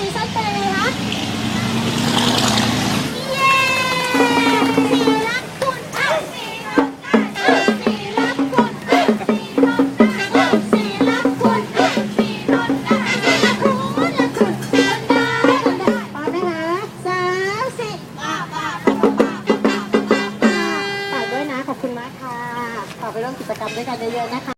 ซีซั่นเป็นยังไงคะเย้สีรักคุณเอ้าสีรักกันเอ้าสีรักคุณเอ้าสีรักกันเอ้าสีรักคุณเอ้าสีรักกันเอ้าคุณละคุณละได้ละได้ป้าได้นะสามสิบป้าป้าป้าป้าป้าป้าป้าฝากด้วยนะขอบคุณมากค่ะฝากไปร่วมกิจกรรมด้วยกันเยอะๆนะคะ